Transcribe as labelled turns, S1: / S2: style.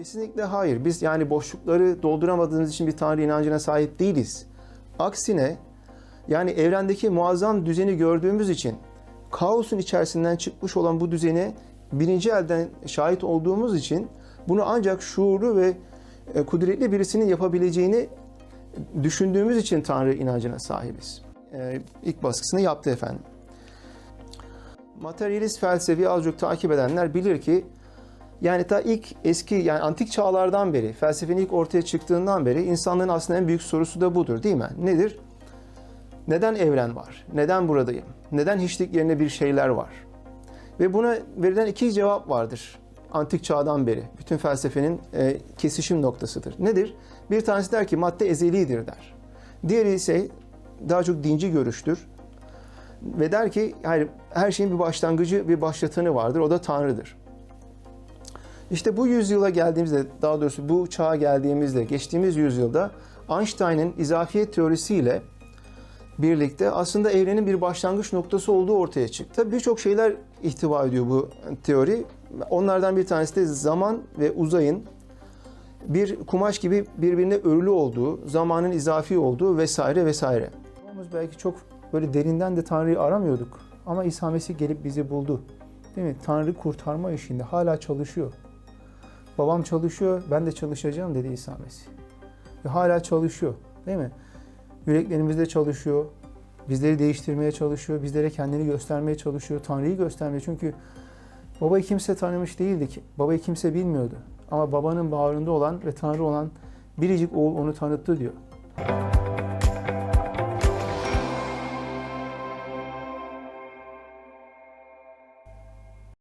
S1: Kesinlikle hayır. Biz yani boşlukları dolduramadığımız için bir Tanrı inancına sahip değiliz. Aksine yani evrendeki muazzam düzeni gördüğümüz için kaosun içerisinden çıkmış olan bu düzene birinci elden şahit olduğumuz için bunu ancak şuurlu ve e, kudretli birisinin yapabileceğini düşündüğümüz için Tanrı inancına sahibiz. Ee, ilk baskısını yaptı efendim. Materyalist felsefi az takip edenler bilir ki yani ta ilk eski yani antik çağlardan beri felsefenin ilk ortaya çıktığından beri insanlığın aslında en büyük sorusu da budur değil mi? Nedir? Neden evren var? Neden buradayım? Neden hiçlik yerine bir şeyler var? Ve buna verilen iki cevap vardır antik çağdan beri. Bütün felsefenin e, kesişim noktasıdır. Nedir? Bir tanesi der ki madde ezelidir der. Diğeri ise daha çok dinci görüştür. Ve der ki hayır, her şeyin bir başlangıcı, bir başlatanı vardır. O da Tanrı'dır. İşte bu yüzyıla geldiğimizde, daha doğrusu bu çağa geldiğimizde, geçtiğimiz yüzyılda Einstein'ın izafiyet teorisiyle birlikte aslında evrenin bir başlangıç noktası olduğu ortaya çıktı. Birçok şeyler ihtiva ediyor bu teori. Onlardan bir tanesi de zaman ve uzayın bir kumaş gibi birbirine örülü olduğu, zamanın izafi olduğu vesaire vesaire. Biz belki çok böyle derinden de Tanrı'yı aramıyorduk. Ama İsa Mesih gelip bizi buldu. Değil mi? Tanrı kurtarma işinde hala çalışıyor. Babam çalışıyor, ben de çalışacağım dedi İsa Mesih. Ve hala çalışıyor. Değil mi? Yüreklerimizde çalışıyor. Bizleri değiştirmeye çalışıyor. Bizlere kendini göstermeye çalışıyor. Tanrı'yı göstermeye. Çünkü babayı kimse tanımış değildi ki. Babayı kimse bilmiyordu. Ama babanın bağrında olan ve Tanrı olan biricik oğul onu tanıttı diyor.